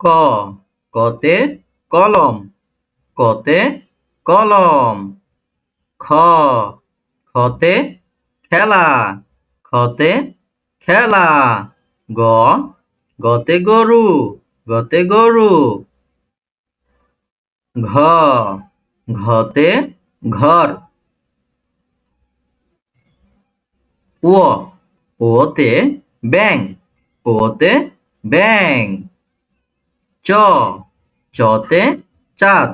ক, কতে কলম কতে কলম। খ, খতে খেলা খতে খেলা। গ, গতে গরু গতে গরু। ঘ, ঘতে ঘর। ও, ওতে ব্যাং ওতে ব্যাং চ, চতে চাঁদ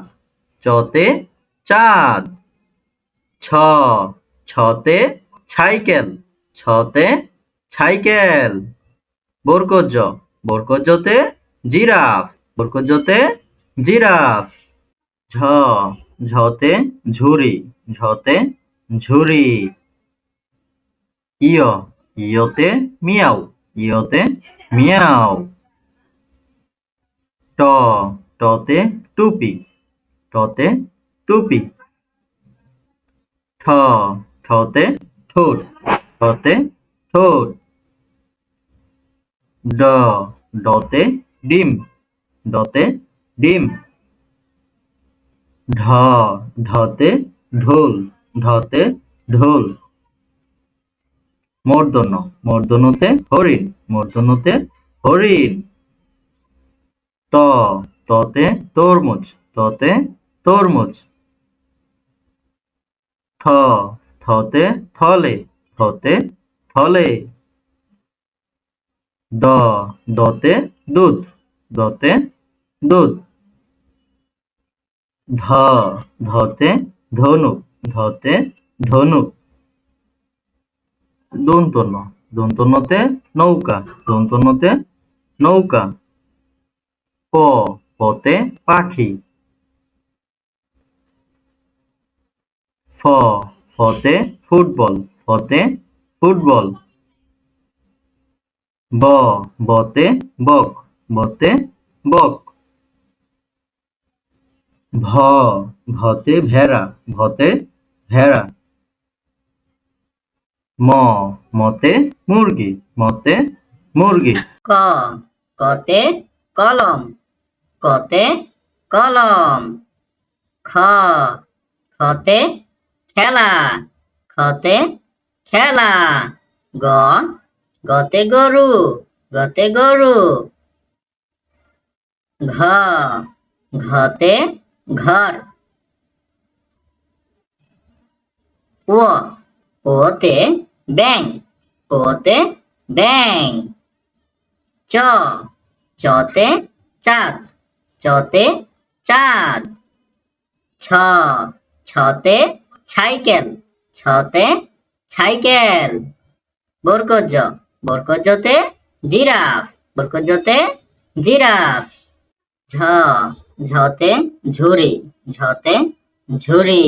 চতে চাঁদ। ছ, ছতে সাইকেল ছতে সাইকেল বরকজ বরকজতে জিরাফ বরকজতে জিরাফ। ঝ, ঝতে ঝুরি ঝতে ঝুরি ইয়, ইয়তে মিয়াও ইয়তে মিয়াও। ট, টতে টুপি। টতে টুপি। ঠ, ঠতে ঠোঁট। ঠতে ঠোঁট। ড, ডতে ডিম। ডতে ডিম। ঢ, ঢতে ঢোল। ঢতে ঢোল। মর্দন মর্দনতে হরিণ। মর্দনতে হরিণ। ত, ততে তরমুজ ততে তরমুজ। থ, থতে থলে থতে থলে। দ, দতে দুধ দতে দুধ। ধ, ধতে ধনুক ধতে ধনুক। দন্তন্য দন্তন্যতে নৌকা দন্তন্যতে নৌকা। প পতে পাখি। ফ ফতে ফুটবল ফতে ফুটবল। ব, বতে বক বতে বক। ভ ভতে ভেড়া ভতে ভেড়া। ম, মতে মুরগি মতে মুরগি। ক কতে কলম। কতে কলম, খ খতে খেলা খতে খেলা, গ, গতে গরু গতে গরু, ঘ, ঘতে ঘর, ও, ওতে ব্যাং ওতে ব্যাং চ, চতে চাঁদ। চতে চাঁদ, ছ, ছতে সাইকেল ছতে সাইকেল বরকজ, বরকজতে জিরাফ বরকজতে জিরাফ। ঝ, ঝতে ঝুরি ঝতে ঝুরি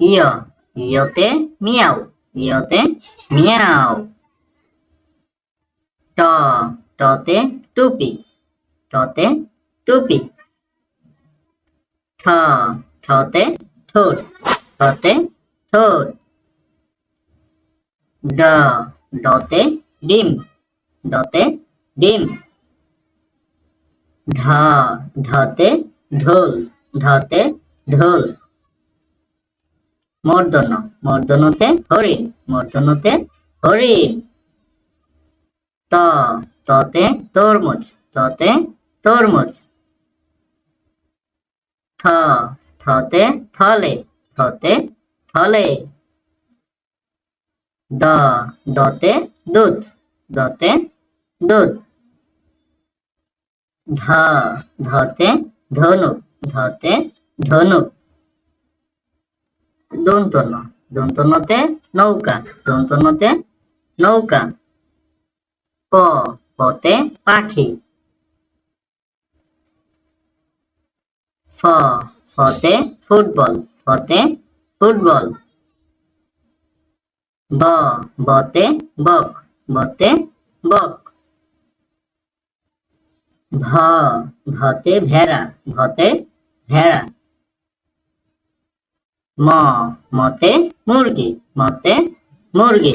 ইয়, ইয়তে মিয়াও ইয়তে মিয়াও। ট, টতে টুপি টতে টুপি। ঠ ঠতে ঠোঁট ঠতে ঠোঁট। ড ডতে ডিম ডতে ডিম। ঢ, ঢতে ঢোল ঢতে ঢোল। মর্দন, মর্দনতে হরিণ মর্দনতে হরিণ। ত, ততে তরমুজ, ততে তরমুজ। থ, থতে থলে থতে থলে। দ, দতে দুধ দতে দুধ। ধ, ধতে ধনুক ধতে ধনুক দন্তন্য দন্তন্যতে নৌকা দন্তন্যতে নৌকা। প, পতে পাখি। ফ ফতে ফুটবল ফতে ফুটবল। ব, বতে বক বতে বক। ভ ভতে ভেড়া ভতে ভেড়া। ম, মতে মুরগি মতে মুরগি।